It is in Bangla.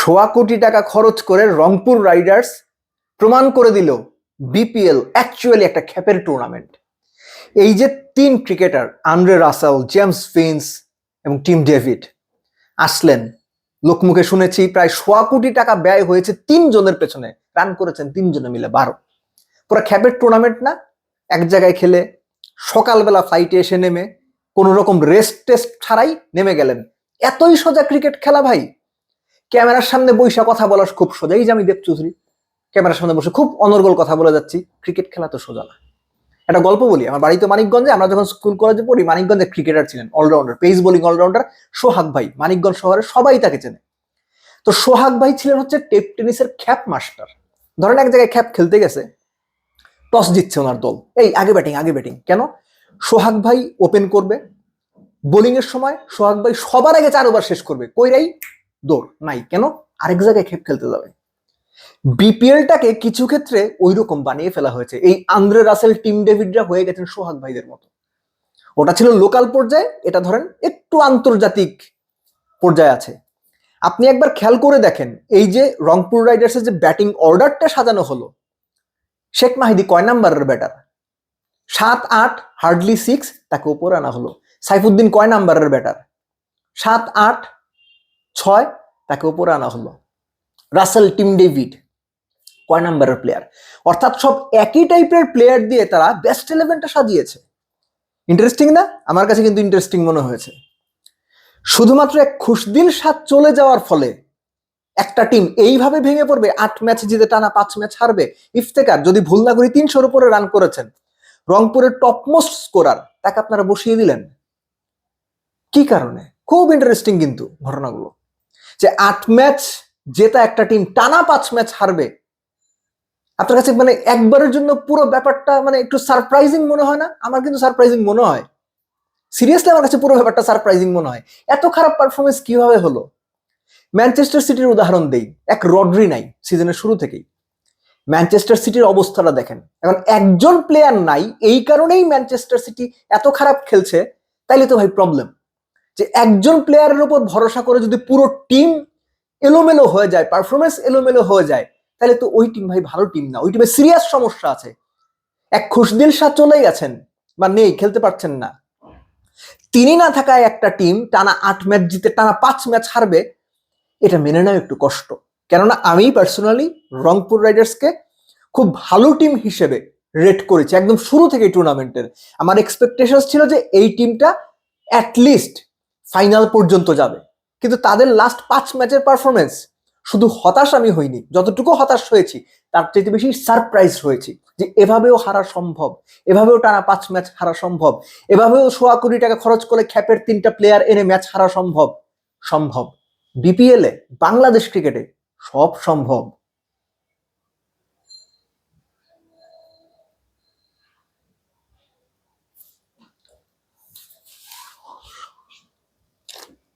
সোয়া কোটি টাকা খরচ করে রংপুর রাইডার্স প্রমাণ করে দিল বিপিএল অ্যাকচুয়ালি একটা খ্যাপের টুর্নামেন্ট এই যে তিন cricketer Andre Russell James Vince এবং টিম ডেভিড আসলেন। লোকমুখে শুনেছি প্রায় সোয়া কোটি টাকা ব্যয় হয়েছে তিনজনের পেছনে রান করেছেন তিনজনে মিলে বারো। পুরো খ্যাপের টুর্নামেন্ট না, এক জায়গায় খেলে সকালবেলা ফ্লাইটে এসে নেমে কোনো রকম রেস্ট টেস্ট ছাড়াই নেমে গেলেন। এতই সোজা ক্রিকেট খেলা ভাই ক্যামেরার সামনে বৈশা কথা বলা খুব সোজা। এই যে আমি দেব চৌধুরী ক্যামেরার সামনে বসে খুব অনর্গল কথা বলে যাচ্ছি। ক্রিকেট খেলা তো সোজা না। একটা গল্প বলি, আমার বাড়িতে মানিকগঞ্জে, আমরা যখন স্কুল কলেজে পড়ি, মানিকগঞ্জে ক্রিকেটার ছিলেন, allrounder, pace bowling allrounder Sohag ভাই। মানিকগঞ্জ শহরে সবাই তাকে চেনে। তো সোহাগ ভাই ছিলেন হচ্ছে টেপ টেনিসের খ্যাপ মাস্টার। ধরেন এক জায়গায় খ্যাপ খেলতে গেছে, টস জিতছে ওনার দল। এই, আগে ব্যাটিং আগে ব্যাটিং। কেন? সোহাগ ভাই ওপেন করবে। বোলিং এর সময় সোহাগ ভাই সবার আগে চার ওভার শেষ করবে। কইরাই দৌড়, নাই। কেন? আরেক জায়গায় খেপ খেলতে যাবে। বিপিএলটাকে কিছু ক্ষেত্রে ওই রকম বানিয়ে ফেলা হয়েছে। এই আন্দ্রে রাসেল, টিম ডেভিডরা হয়ে গেছেন সোহাগ ভাইদের মতো। ওটা ছিল লোকাল পর্যায়ে, এটা ধরেন একটু আন্তর্জাতিক পর্যায়ে আছে। আপনি একবার খেয়াল করে দেখেন, এই যে রংপুর রাইডার্সের যে ব্যাটিং অর্ডারটা সাজানো হলো, শেখ মাহিদি কয় নাম্বারের ব্যাটার? সাত, আট, হার্ডলি সিক্স, তাকে উপরে আনা হলো। সাইফুদ্দিন কয় নাম্বারের ব্যাটার? সাত, আট ছয়, তাকে উপরে আনা হলো। রাসেল, টিম ডেভিড, কয় নাম্বারের প্লেয়ার অর্থাৎ সব একই টাইপের প্লেয়ার দিয়ে তারা বেস্ট ইলেভেনটা সাজিয়েছে। ইন্টারেস্টিং না? আমার কাছে কিন্তু ইন্টারেস্টিং মনে হয়েছে। শুধুমাত্র এক খুশদিল সাত চলে যাওয়ার ফলে একটা টিম এইভাবে ভেঙে পড়বে, আট ম্যাচ জিতে টানা পাঁচ ম্যাচ হারবে। ইফতেকার, যদি ভুল না করি তিনশোর উপরে রান করেছেন। রংপুরের টপমোস্ট স্কোরার তাকে আপনারা বসিয়ে দিলেন। কি কারণে? খুব ইন্টারেস্টিং কিন্তু ঘটনাগুলো। যে আট ম্যাচ জেতা একটা টিম টানা পাঁচ ম্যাচ হারবে। আপনার কাছে মানে একবারের জন্য পুরো ব্যাপারটা মানে একটু সারপ্রাইজিং মনে হয় না? আমার কিন্তু সারপ্রাইজিং মনে হয়। সিরিয়াসলি আমার কাছে পুরো ব্যাপারটা সারপ্রাইজিং মনে হয়। এত খারাপ পারফরমেন্স কীভাবে হলো? ম্যানচেস্টার সিটির উদাহরণ দেই। এক রড্রি নাই সিজনের শুরু থেকেই। ম্যানচেস্টার সিটির অবস্থাটা দেখেন। এখন একজন প্লেয়ার নাই, এই কারণেই ম্যানচেস্টার সিটি এত খারাপ খেলছে, তাইলে তো ভাই প্রবলেম যে একজন প্লেয়ারের উপর ভরসা করে যদি পুরো টিম এলোমেলো হয়ে যায় পারফরমেন্স এলোমেলো হয়ে যায়, তাহলে তো ওই টিম ভাই ভালো টিম না। ওই টিমে সিরিয়াস সমস্যা আছে। এক খুশদিল শাহ চলেই গেছেন বা নেই, খেলতে পারছেন না। তিনি না থাকায় একটা টিম টানা আট ম্যাচ জিতে টানা পাঁচ ম্যাচ হারবে, এটা মেনে নেওয়া একটু কষ্ট। কেননা আমি পার্সোনালি রংপুর রাইডার্সকে খুব ভালো টিম হিসেবে রেট করেছি, একদম শুরু থেকে টুর্নামেন্টের আমার এক্সপেকটেশন ছিল যে এই টিমটা অ্যাটলিস্ট ফাইনাল পর্যন্ত যাবে। কিন্তু তাদের লাস্ট পাঁচ ম্যাচের পারফরমেন্স শুধু হতাশ আমি হইনি, যতটুকু হতাশ হয়েছি, তার চাইতে বেশি সারপ্রাইজ হয়েছি যে এভাবেও হারা সম্ভব, এভাবেও টানা পাঁচ ম্যাচ হারা সম্ভব, এভাবেও সোয়া কোটি টাকা খরচ করে খ্যাপের তিনটা প্লেয়ার এনে ম্যাচ হারা সম্ভব সম্ভব। বিপিএলে বাংলাদেশ ক্রিকেটে সব সম্ভব।